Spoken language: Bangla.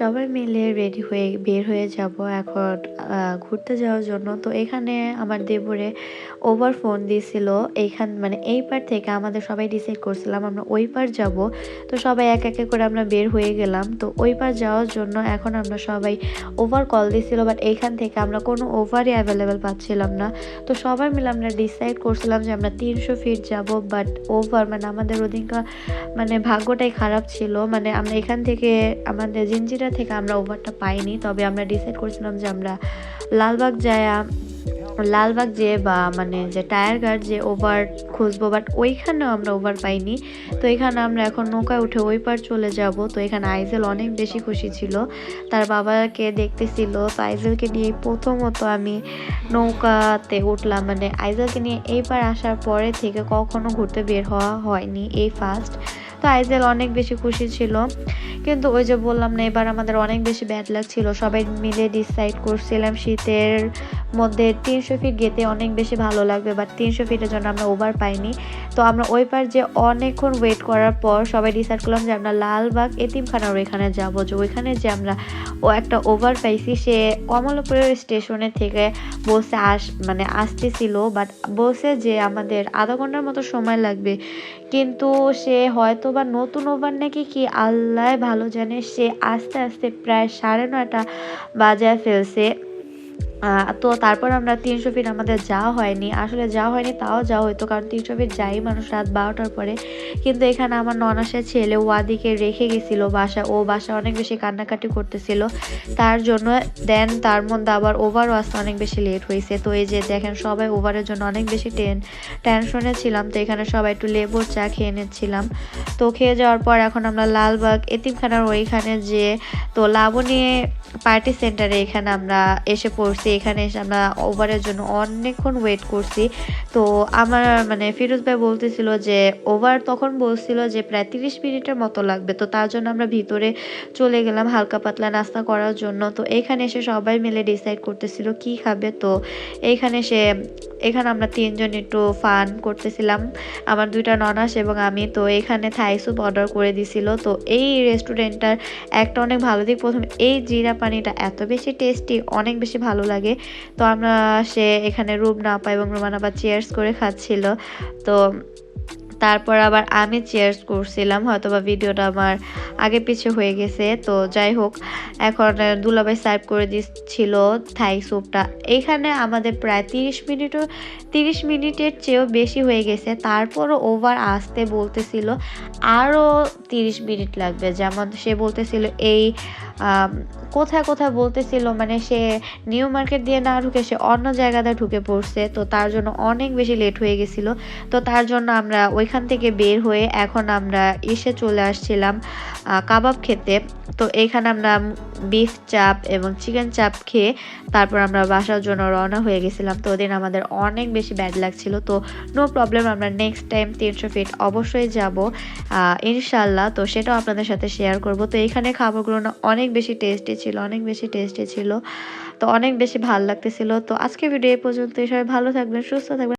সবাই মিলে রেডি হয়ে বের হয়ে যাব এখন ঘুরতে যাওয়ার জন্য। তো এখানে আমার দেবরে ওভার ফোন দিয়েছিল এইখান মানে এই পার থেকে আমাদের সবাই ডিসাইড করছিলাম আমরা ওই পার যাব। তো সবাই এক একে করে আমরা বের হয়ে গেলাম। তো ওই পার যাওয়ার জন্য এখন আমরা সবাই ওভার কল দিছিল বাট এইখান থেকে আমরা কোনো ওভারই অ্যাভেলেবেল পাচ্ছিলাম না। তো সবাই মিলে আমরা ডিসাইড করছিলাম যে আমরা তিনশো ফিট যাব বাট ওভার মানে আমাদের ওদিনকার মানে ভাগ্যটাই খারাপ ছিল। মানে আমরা এখান থেকে আমাদের জিঞ্জিরা থেকে আমরা ওভারটা পাইনি, তবে আমরা ডিসাইড করছিলাম যে আমরা লালবাগ যায়, লালবাগ যে বা মানে যে টায়ার গার্ড যে ওভার খুঁজবো বাট ওইখানেও আমরা ওভার পাইনি। তো এখানে আমরা এখন নৌকায় উঠে ওই পার চলে যাব। তো এখানে আইজেল অনেক বেশি খুশি ছিল। তার বাবাকে দেখতেছিল। তো আইজেলকে নিয়ে প্রথমত আমি নৌকাতে উঠলাম। মানে আইজেলকে নিয়ে এই পার আসার পরে থেকে কখনো ঘুরতে বের হওয়া হয়নি, এই ফার্স্ট তো আইজেল অনেক বেশি খুশি ছিল। কিন্তু ওই যে বললাম না, এবার আমাদের অনেক বেশি ব্যাড লাগছিল সবাই মিলে ডিসাইড করছিলাম শীতের মধ্যে তিনশো ফিট গেতে অনেক বেশি ভালো লাগবে বাট তিনশো ফিটের জন্য আমরা ওভার পাইনি। তো আমরা ওই পার যে অনেকক্ষণ ওয়েট করার পর সবাই ডিসাইড করলাম যে আমরা লালবাগ এতিমখানার ওইখানে যাব। যে ওইখানে যে আমরা ও একটা ওভার পাইছি, সে কমলাপুরের স্টেশনে থেকে বসে আস মানে আসতেছিল বাট বসে যে আমাদের আধা ঘণ্টার মতো সময় লাগবে, কিন্তু সে হয়তো বা নতুন ওভার নাকি কি আল্লাহ ভালো জানে, সে আস্তে আস্তে প্রায় সাড়ে নয়টা বাজায় ফেলছে। তো তারপর আমরা তিনশো ফিট আমাদের যাওয়া হয়নি। আসলে যাওয়া হয়নি, তাও যাওয়া হতো কারণ তিনশো ফিট যাই, মানুষ রাত বারোটার পরে। কিন্তু এখানে আমার ননাসের ছেলে ওয়াদিকে রেখে গেছিল বাসা, ও বাসা অনেক বেশি কান্নাকাটি করতেছিল। তার জন্য দেন তার মধ্যে আবার ওভারও আসতে অনেক বেশি লেট হয়েছে। তো এই যে দেখেন, সবাই ওভারের জন্য অনেক বেশি টেন টেনশনে ছিলাম। তো এখানে সবাই একটু লেবুর চা খেয়ে নিচ্ছিলাম। তো খেয়ে যাওয়ার পর এখন আমরা লালবাগ এতিমখানার ওইখানে যে, তো লাবণী পার্টি সেন্টারে এখানে আমরা এসে পড়ছি। এখানে এসে আমরা ওভারের জন্য অনেকক্ষণ ওয়েট করছি। তো আমার মানে ফিরোজ ভাই বলতেছিল যে ওভার তখন বলছিল যে প্রায় তিরিশ মিনিটের মতো লাগবে। তো তার জন্য আমরা ভিতরে চলে গেলাম হালকা পাতলা নাস্তা করার জন্য। তো এখানে এসে সবাই মিলে ডিসাইড করতেছিল কি খাবে। তো এইখানে এসে এখানে আমরা তিনজন একটু ফান করতেছিলাম। আমার দুইটা ননাস এবং আমি। তো এখানে থাই স্যুপ অর্ডার করে দিছিল। তো এই রেস্টুরেন্টটার একটা অনেক ভালো দিক। প্রথম এই জিরা পানিটা এত বেশি টেস্টি অনেক বেশি ভালো লাগে তো আমরা সে এখানে রুম না পাই এবং রুমানা বা চেয়ার্স করে খাচ্ছিল। তো তারপর আবার আমি চেয়ার্স করছিলাম হয়তো বা ভিডিওটা আমার আগে পিছে হয়ে গেছে। তো যাই হোক, এখন দুলাভাই সার্ভ করে দিচ্ছিল থাই স্যুপটা এখানে আমাদের প্রায় তিরিশ মিনিটও, তিরিশ মিনিটের চেয়েও বেশি হয়ে গেছে। তারপরও ওভার আসতে বলতেছিল, আরও তিরিশ মিনিট লাগবে। যেমন সে বলতেছিল, এই কোথায় কোথায় বলতেছিল মানে সে নিউ মার্কেট দিয়ে না ঢুকে সে অন্য জায়গাতে ঢুকে পড়ছে। তো তার জন্য অনেক বেশি লেট হয়ে গেছিল। তো তার জন্য আমরা ওইখান থেকে বের হয়ে এখন আমরা এসে চলে আসছিলাম কাবাব খেতে। তো এইখানে আমরা বিফ চাপ এবং চিকেন চাপ খেয়ে তারপর আমরা বাসার জন্য রওনা হয়ে গেছিলাম। তো ওদিন আমাদের অনেক বেশি ব্যাড লাগছিল। তো নো প্রবলেম আমরা নেক্সট টাইম তিনশো ফিট অবশ্যই যাব ইনশাল্লাহ তো সেটাও আপনাদের সাথে শেয়ার করব। তো এখানে খাবারগুলো না অনেক বেশি টেস্টি ছিল, অনেক বেশি টেস্টি ছিল। তো অনেক বেশি ভালো লাগতেছিল। তো আজকে ভিডিও এই পর্যন্ত সবাই ভালো থাকবেন, সুস্থ থাকবেন।